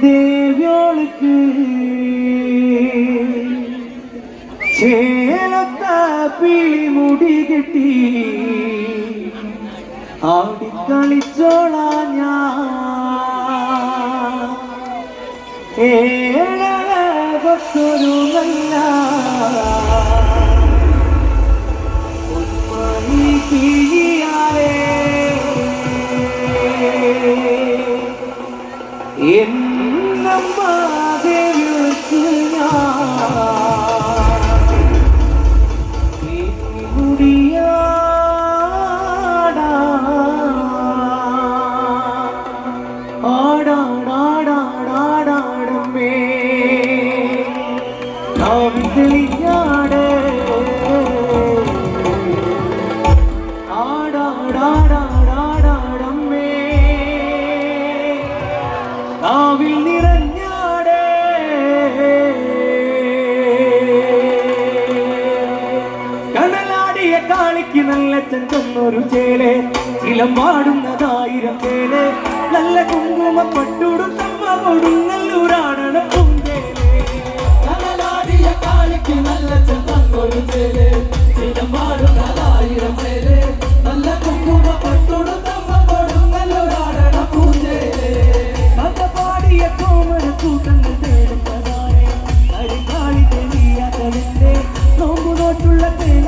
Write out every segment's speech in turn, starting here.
தேவியோளுக்கு சேலத்தா பிழி முடி கட்டி കളിച്ചോളാ ഞാൻ നല്ല പിഴി അച്ഛൻ തന്നൊരു ചേലെ ഇളം പാടുന്നതായിരം ചേലെ. നല്ല കുങ്കുമ പട്ടുടും തമ്മ നല്ല ചെന്നൊരു ചേലെ. ഇളം പാടുന്നതായിരം ചേലെ. നല്ല കുങ്കുമ പട്ടുടും തമ്മ കൊടുങ്ങല്ലൂരാടണം തേന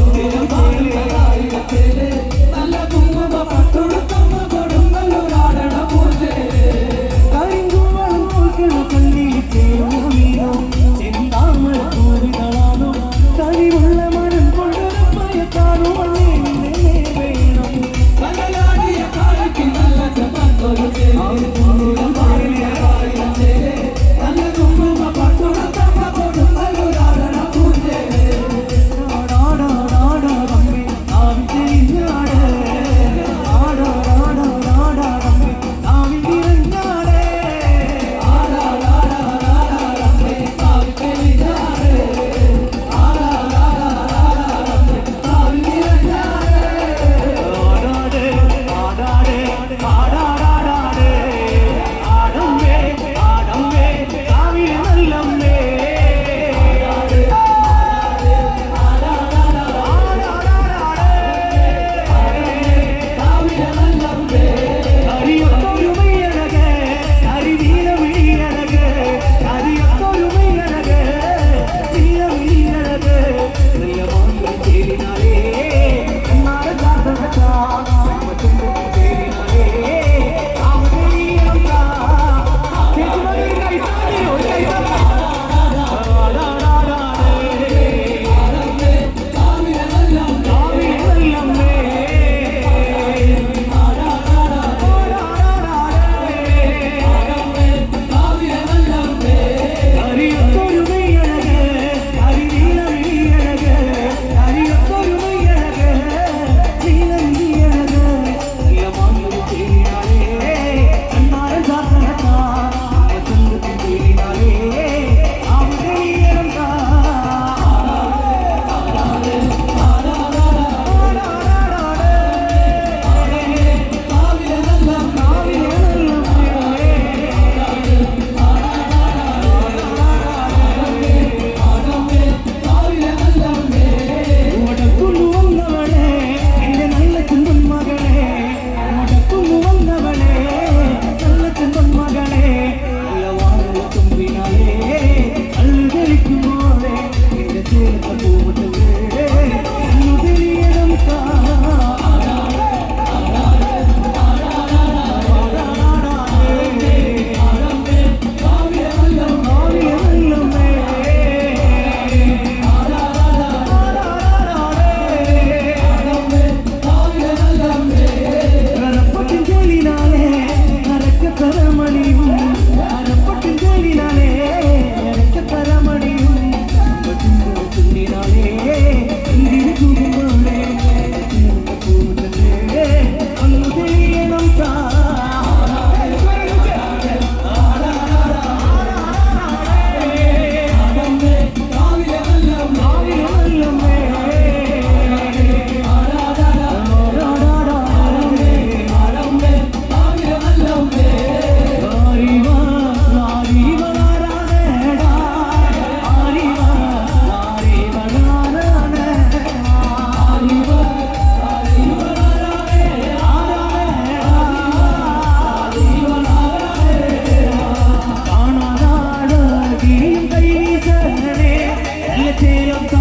can't of